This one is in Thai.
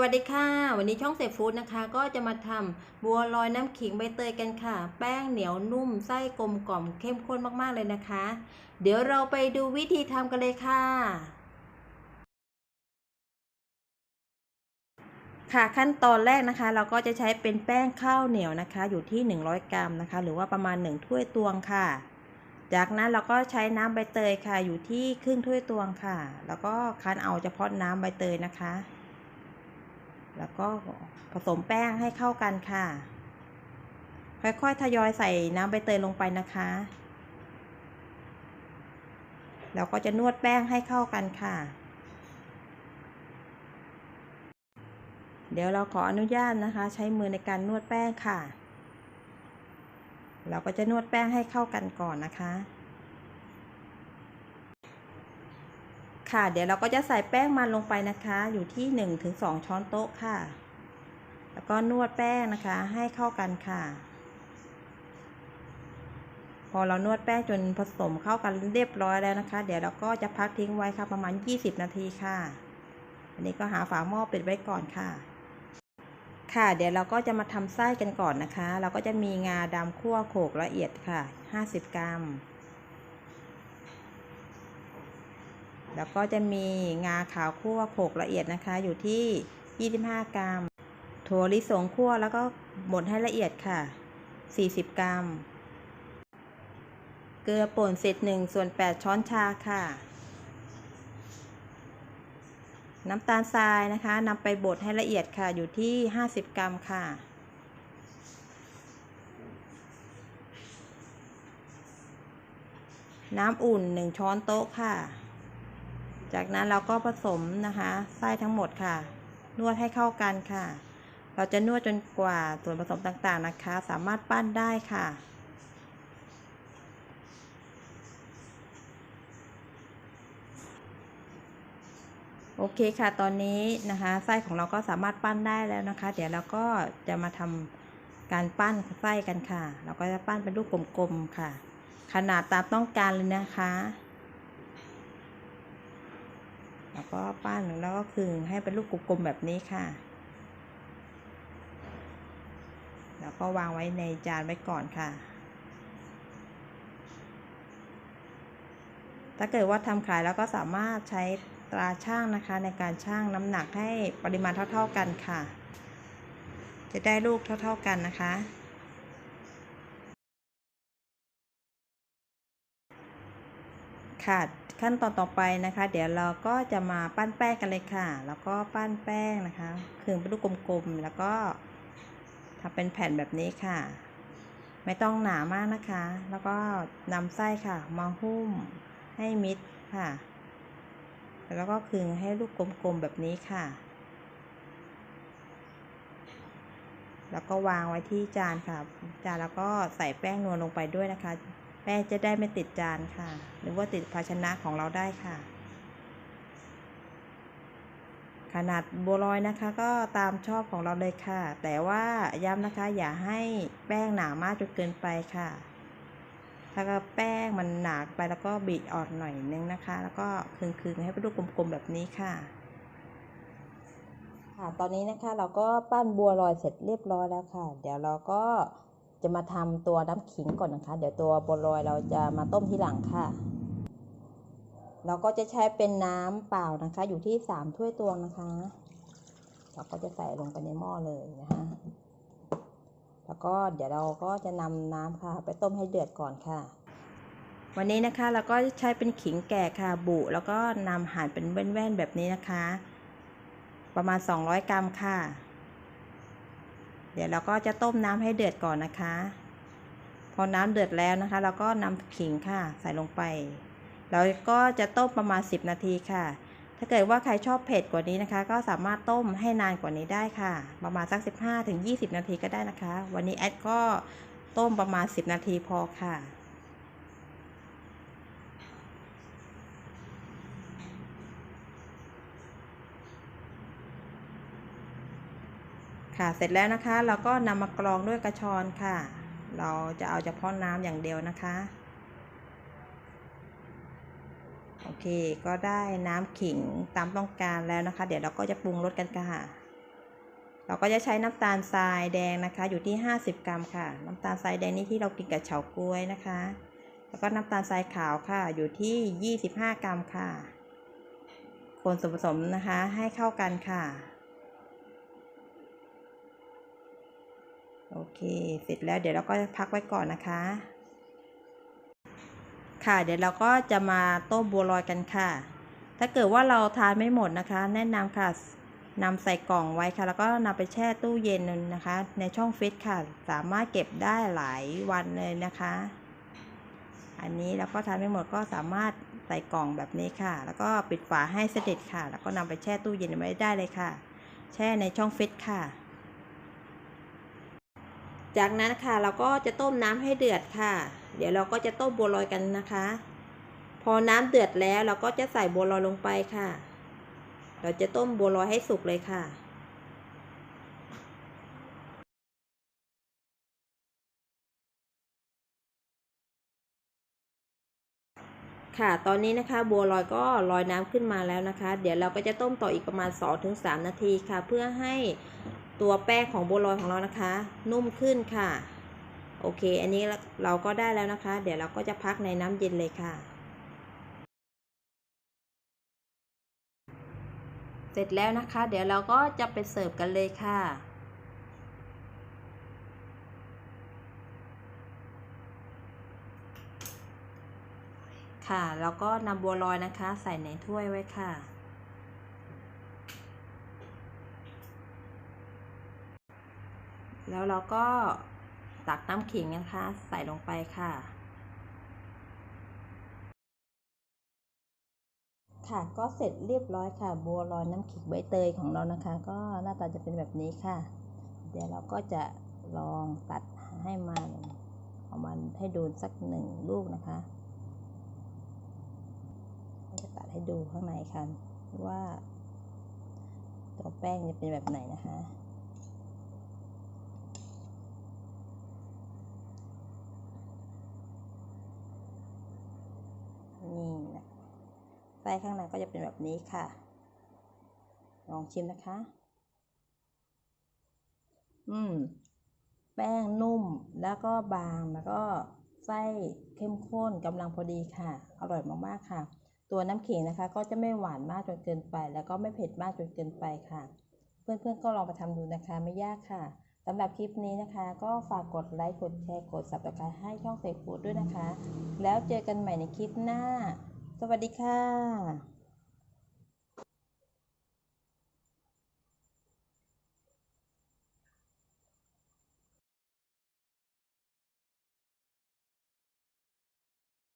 วัสดีค่ะ วันนี้ช่องเซฟฟู้ดนะคะ ก็จะมาทำบัวลอยน้ำขิงใบเตยกันค่ะ แป้งเหนียวนุ่มไส้กลมกล่อมเข้มข้นมากๆเลยนะคะ เดี๋ยวเราไปดูวิธีทำกันเลยค่ะ ค่ะขั้นตอนแรกนะคะ เราก็จะใช้เป็นแป้งข้าวเหนียวนะคะ อยู่ที่ 100 กรัมนะคะ หรือว่าประมาณ 1 ถ้วยตวงค่ะ จากนั้นเราก็ใช้น้ำใบเตยค่ะ อยู่ที่ครึ่งถ้วยตวงค่ะ แล้วก็คั้นเอาเฉพาะน้ำใบเตยนะคะ แล้วก็ผสมแป้งให้เข้ากันค่ะ ค่อยๆ ทยอยใส่น้ำใบเตยลงไปนะคะ แล้วก็จะนวดแป้งให้เข้ากันค่ะ เดี๋ยวเราขออนุญาตนะคะ ใช้มือในการนวดแป้งค่ะ เราก็จะนวดแป้งให้เข้ากันก่อนนะคะ ค่ะ เดี๋ยวเราก็จะใส่แป้งมันลงไปนะคะ อยู่ที่1นถึงสช้อนโต๊ะค่ะ แล้วก็นวดแป้งนะคะให้เข้ากันค่ะ พอเรานวดแป้งจนผสมเข้ากันเรียบร้อยแล้วนะคะ เดี๋ยวเราก็จะพักทิ้งไว้ค่ะประมาณ 20 นาทีค่ะ อันนี้ก็หาฝาหม้อปิดไว้ก่อนค่ะ ค่ะ เดี๋ยวเราก็จะมาทำไส้กันก่อนนะคะ เราก็จะมีงาดำคั่วโขกละเอียดค่ะ 50 กรัม แล้วก็จะมีงาขาวคั่วโขกละเอียดนะคะ อยู่ที่ 25 กรัม ถั่วลิสงคั่วแล้วก็บดให้ละเอียดค่ะ 40 กรัม เกลือป่นเศษหนึ่งส่วน 8 ช้อนชาค่ะ น้ำตาลทรายนะคะนำไปบดให้ละเอียดค่ะ อยู่ที่ 50 กรัมค่ะน้ำอุ่น 1 ช้อนโต๊ะค่ะ จากนั้นเราก็ผสมนะคะไส้ทั้งหมดค่ะ นวดให้เข้ากันค่ะ เราจะนวดจนกว่าส่วนผสมต่างๆนะคะ สามารถปั้นได้ค่ะโอเคค่ะ ตอนนี้นะคะ ไส้ของเราก็สามารถปั้นได้แล้วนะคะ เดี๋ยวเราก็จะมาทำการปั้นไส้กันค่ะ เราก็จะปั้นเป็นรูปกลมๆค่ะ ขนาดตามต้องการเลยนะคะ แล้วก็ปั้นแล้วก็คึงให้เป็นรูปกลมๆแบบนี้ค่ะ แล้วก็วางไว้ในจานไว้ก่อนค่ะ ถ้าเกิดว่าทำขายแล้วก็สามารถใช้ตราช่างนะคะ ในการช่างน้ำหนักให้ปริมาณเท่า ๆกันค่ะ จะได้ลูกเท่า ๆกันนะคะ ค่ะ ขั้นตอนต่อไปนะคะ เดี๋ยวเราก็จะมาปั้นแป้งกันเลยค่ะ แล้วก็ปั้นแป้งนะคะคืนเป็นลูกกลมๆ แล้วก็ทำเป็นแผ่นแบบนี้ค่ะ ไม่ต้องหนามากนะคะ แล้วก็นำไส้ค่ะ มาหุ้มให้มิดค่ะ แล้วก็คืนให้ลูกกลมๆแบบนี้ค่ะ แล้วก็วางไว้ที่จานค่ะ จานแล้วก็ใส่แป้งนวลลงไปด้วยนะคะ แป้งจะได้ไม่ติดจานค่ะ หรือว่าติดภาชนะของเราได้ค่ะ ขนาดบัวลอยนะคะก็ตามชอบของเราเลยค่ะ แต่ว่าย้ำนะคะอย่าให้แป้งหนามากจนเกินไปค่ะ ถ้าแป้งมันหนาไปแล้วก็บีบออกหน่อยนึงนะคะ แล้วก็คึงๆให้เป็นรูปกลมๆแบบนี้ค่ะค่ะตอนนี้นะคะเราก็ปั้นบัวลอยเสร็จเรียบร้อยแล้วค่ะ เดี๋ยวเราก็ จะมาทำตัวน้ำขิงก่อนนะคะ เดี๋ยวตัวบัวลอยเราจะมาต้มทีหลังค่ะ เราก็จะใช้เป็นน้ำเปล่านะคะ อยู่ที่สามถ้วยตวงนะคะ เราก็จะใส่ลงไปในหม้อเลยนะคะแล้วก็เดี๋ยวเราก็จะนำน้ำค่ะ ไปต้มให้เดือดก่อนค่ะ วันนี้นะคะเราก็ใช้เป็นขิงแก่ค่ะบุแล้วก็นำหั่นเป็นแว่นๆแบบนี้นะคะ ประมาณ 200 กรัมค่ะ เดี๋ยวเราก็จะต้มน้ำให้เดือดก่อนนะคะ พอน้ำเดือดแล้วนะคะ เราก็นำขิงค่ะ ใส่ลงไป เราก็จะต้มประมาณ 10 นาทีค่ะ ถ้าเกิดว่าใครชอบเผ็ดกว่านี้นะคะ ก็สามารถต้มให้นานกว่านี้ได้ค่ะ ประมาณสัก 15-20 นาทีก็ได้นะคะ วันนี้แอดก็ต้มประมาณ 10 นาทีพอค่ะ ค่ะ เสร็จแล้วนะคะ เราก็นำมากรองด้วยกระชอนค่ะ เราจะเอาเฉพาะน้ำอย่างเดียวนะคะ โอเค ก็ได้น้ำขิงตามต้องการแล้วนะคะ เดี๋ยวเราก็จะปรุงรสกันค่ะ เราก็จะใช้น้ำตาลทรายแดงนะคะ อยู่ที่ 50 กรัมค่ะ น้ำตาลทรายแดงนี่ที่เรากินกับเฉาก๊วยนะคะ แล้วก็น้ำตาลทรายขาวค่ะ อยู่ที่ 25 กรัมค่ะ คนส่วนผสมนะคะให้เข้ากันค่ะ โอเค เสร็จแล้วเดี๋ยวเราก็พักไว้ก่อนนะคะ ค่ะ เดี๋ยวเราก็จะมาต้มบัวลอยกันค่ะ ถ้าเกิดว่าเราทานไม่หมดนะคะ แนะนำค่ะนำใส่กล่องไว้ค่ะ แล้วก็นำไปแช่ตู้เย็นนะคะ ในช่องฟิตค่ะ สามารถเก็บได้หลายวันเลยนะคะ อันนี้เราก็ทานไม่หมดก็สามารถใส่กล่องแบบนี้ค่ะ แล้วก็ปิดฝาให้สนิทค่ะ แล้วก็นำไปแช่ตู้เย็นไว้ได้เลยค่ะ แช่ในช่องฟิตค่ะ จากนั้นค่ะเราก็จะต้มน้ำให้เดือดค่ะ เดี๋ยวเราก็จะต้มบัวลอยกันนะคะ พอน้ำเดือดแล้วเราก็จะใส่บัวลอยลงไปค่ะ เราจะต้มบัวลอยให้สุกเลยค่ะค่ะ ตอนนี้นะคะบัวลอยก็ลอยน้ำขึ้นมาแล้วนะคะ เดี๋ยวเราก็จะต้มต่ออีกประมาณ 2-3 นาทีค่ะ เพื่อให้ ตัวแป้งของบัวลอยของเรานะคะ นุ่มขึ้นค่ะ โอเค อันนี้เราก็ได้แล้วนะคะ เดี๋ยวเราก็จะพักในน้ำเย็นเลยค่ะ เสร็จแล้วนะคะ เดี๋ยวเราก็จะไปเสิร์ฟกันเลยค่ะค่ะ แล้วก็นำบัวลอยนะคะ ใส่ในถ้วยไว้ค่ะ แล้วเราก็ตักน้ำขิงนะคะ ใส่ลงไปค่ะ ค่ะก็เสร็จเรียบร้อยค่ะ บัวลอยน้ำขิงใบเตยของเรานะคะ ก็หน้าตาจะเป็นแบบนี้ค่ะ เดี๋ยวเราก็จะลองตัดให้มันเอามันให้ดูสักหนึ่งลูกนะคะจะตัดให้ดูข้างในค่ะว่าตัวแป้งจะเป็นแบบไหนนะคะ นี่นะ ไส้ข้างในก็จะเป็นแบบนี้ค่ะ ลองชิมนะคะ อืม แป้งนุ่มแล้วก็บางแล้วก็ไส้เข้มข้นกำลังพอดีค่ะ อร่อยมากๆค่ะ ตัวน้ำขิงนะคะ ก็จะไม่หวานมากจนเกินไป แล้วก็ไม่เผ็ดมากจนเกินไปค่ะ เพื่อนๆก็ลองไปทำดูนะคะ ไม่ยากค่ะสำหรับคลิปนี้นะคะ ก็ฝากกดไลค์กดแชร์กด subscribe ให้ช่องเซฟูดด้วยนะคะ แล้วเจอกันใหม่ในคลิปหน้า สวัสดีค่ะ